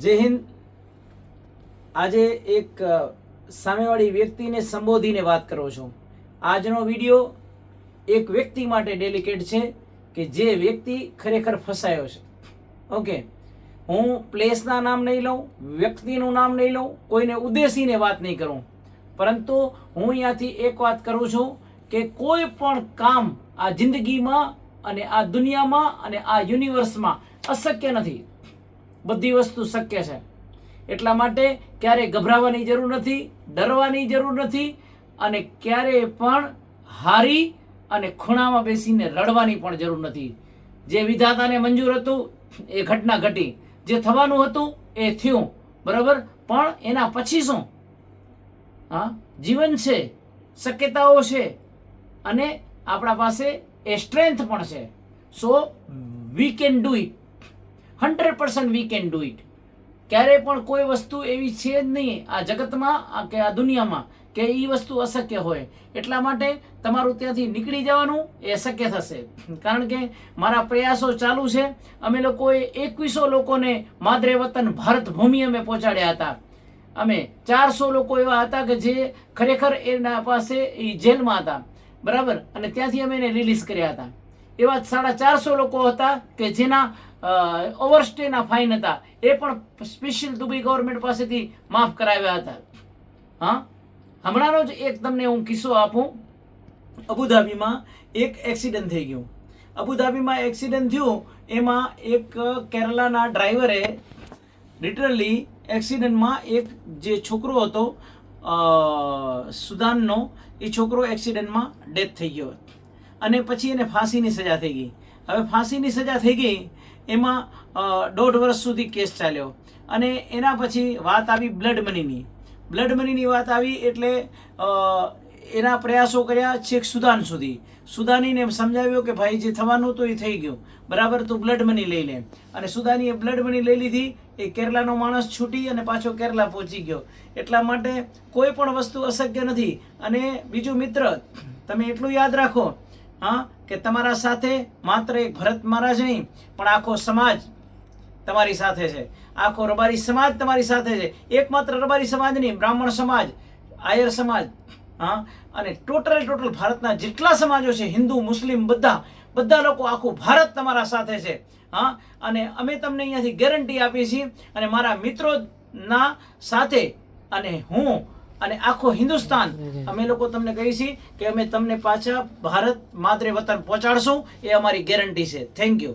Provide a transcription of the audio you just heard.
જય હિન્દ. આજે એક સામેવાળી વ્યક્તિને સંબોધીને વાત કરું છું. આજનો વીડિયો એક વ્યક્તિ માટે ડેલિકેટ છે કે જે વ્યક્તિ ખરેખર ફસાયો છે. ઓકે. હું પ્લેસના નામ નહીં લઉં, વ્યક્તિનું નામ નહીં લઉં, કોઈને ઉદ્દેશીને વાત નહીં કરું. પરંતુ હું અહીંયાથી એક વાત કરું છું કે કોઈ પણ કામ આ જિંદગીમાં અને આ દુનિયામાં અને આ યુનિવર્સમાં અશક્ય નથી. બધી વસ્તુ શક્ય છે. એટલા માટે ક્યારેય ગભરાવાની જરૂર નથી, ડરવાની જરૂર નથી અને ક્યારેય પણ હારી અને ખૂણામાં બેસીને રડવાની પણ જરૂર નથી. જે વિધાતાને મંજૂર હતું, એ ઘટના ઘટી. જે થવાનું હતું, એ થયું. બરાબર? પણ એના પછી શું? હા, જીવન છે, શક્યતાઓ છે અને આપણા પાસે એ સ્ટ્રેન્થ પણ છે. So, we can do it. Hundred percent we can do it ક્યારે પણ કોઈ વસ્તુ એવી છે જ નહીં આ જગતમાં કે આ દુનિયામાં, કે એ વસ્તુ અશક્ય હોય. એટલા માટે તમારું ત્યાંથી નીકળી જવાનું એ શક્ય થશે. કારણ કે મારા પ્રયાસો ચાલુ છે. અમે લોકોએ એકવીસો લોકોને માદરે વતન ભારત ભૂમિ અમે પહોંચાડ્યા હતા. અમે ચારસો લોકો એવા હતા કે જે ખરેખર એના પાસે એ જેલમાં હતા. બરાબર? અને ત્યાંથી અમે એને રિલીઝ કર્યા હતા. એવા સાડા ચારસો લોકો હતા કે જેના ઓવરસ્ટેના ફાઇન હતા. એ પણ સ્પેશિયલ દુબઈ ગવર્મેન્ટ પાસેથી માફ કરાવ્યા હતા. હા? હમણાંનો જ એક તમને હું કિસ્સો આપું. અબુધાબીમાં એક એક્સિડન્ટ થઈ ગયું. અબુધાબીમાં એક્સિડન્ટ થયું, એમાં એક કેરલાના ડ્રાઈવરે લિટરલી એક્સિડન્ટમાં એક જે છોકરો હતો સુદાનનો, એ છોકરો એક્સિડન્ટમાં ડેથ થઈ ગયો. અને પછી એને ફાંસીની સજા થઈ ગઈ. હવે ફાંસીની સજા થઈ ગઈ, એમાં દોઢ વર્ષ સુધી કેસ ચાલ્યો. અને એના પછી વાત આવી બ્લડ મનીની. બ્લડ મનીની વાત આવી એટલે એના પ્રયાસો કર્યા છેક સુદાન સુધી. સુદાનીને સમજાવ્યો કે ભાઈ, જે થવાનું હતું એ થઈ ગયું. બરાબર, તું બ્લડ મની લઈ લે. અને સુદાનીએ બ્લડ મની લઈ લીધી, એ કેરલાનો માણસ છૂટી અને પાછો કેરલા પહોંચી ગયો. એટલા માટે કોઈ પણ વસ્તુ અશક્ય નથી. અને બીજું મિત્ર, તમે એટલું યાદ રાખો હા, કે તમારા સાથે માત્ર એક ભરત મહારાજ નહીં, પણ આખો સમાજ તમારી સાથે છે. આખો રબારી સમાજ તમારી સાથે છે. એકમાત્ર રબારી સમાજ નહીં, બ્રાહ્મણ સમાજ, આયર સમાજ, હા, અને ટોટલ ટોટલ ભારતના જેટલા સમાજો છે, હિન્દુ, મુસ્લિમ બધા બધા લોકો આખું ભારત તમારા સાથે છે. હા, અને અમે તમને અહીંયાથી ગેરંટી આપીએ છીએ, અને મારા મિત્રોના સાથે, અને હું અને આખો હિન્દુસ્તાન અમે લોકો તમને કહીએ છીએ કે અમે તમને પાછા ભારત માદરે વતન પહોંચાડશું એ અમારી ગેરંટી છે. Thank you